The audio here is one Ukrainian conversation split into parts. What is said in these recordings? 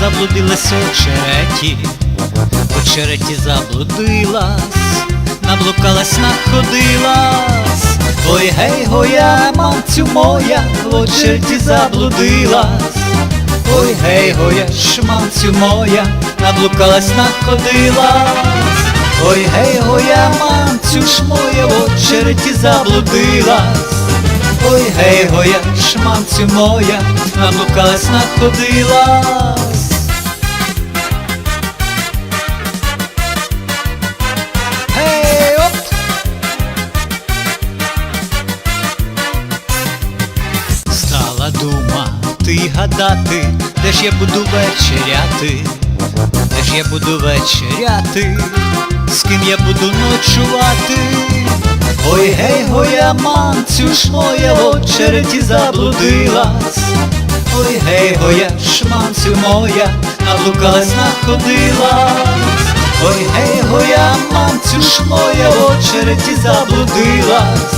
заблудилась у череті, у череті заблудилась, наблукалась, находилась. Ой, гей, гоя, мамцю моя, в черті заблудилась. Ой, гей, гоя, шмамцю моя, наблукалась, находилась. Ой, гей, гоя, мамцю ж моя, в черті заблудилась. Гей, гоя, шмамцю моя, наблукалась, находилась. Гей, оп! Стала дума, ти гадати, де ж я буду вечеряти, де ж я буду вечеряти, з ким я буду ночувати. Ой, гей, гоя, мамцю ж моя в очереті заблудилась. Ой, гей, гоя, шмамцю моя, наблукалась, находилась. Ой, гей, гоя, мамцю ж моя в очереті заблудилась.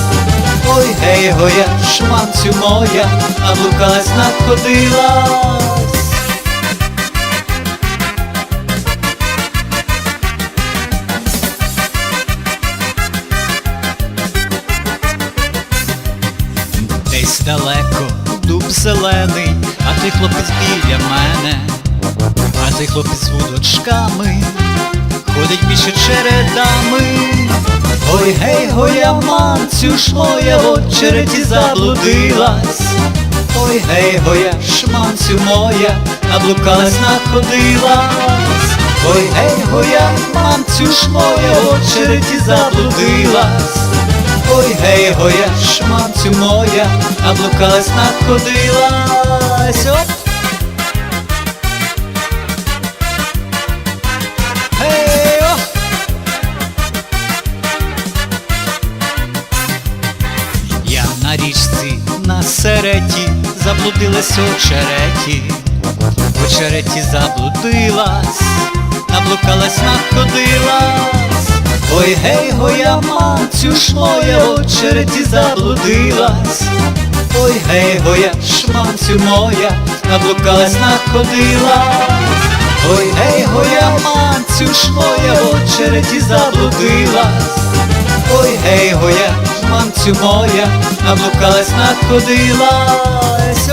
Ой, гей, гоя, шмамцю моя, наблукалась, находилась. Далеко дуб зелений, а ти хлопець біля мене, а ти хлопець з вудочками, ходить більше чередами. Ой, гей, гоя, мамцю ж моя в очереті заблудилась. Ой, гей, гоя, шмамцю моя, наблукалась, находилась. Ой, гей, гоя, мамцю ж моя в очереті заблудилась. Ой, гей, гоя, шмамцю моя, наблукалась, находилась. Оп! Оп! Я на річці на сереті заблудилась у череті, у череті заблудилась, наблукалась, находилась. Ой, гей, гоя, мамцю ж моя, у череті заблудилась. Ой, гей, гоя, шмамцю моя, наблукалась, находилась. Ой, гей, гоя, мамцю ж моя, у череті заблудилась. Ой, гей, гоя, мамцю моя, наблукалась, находилась.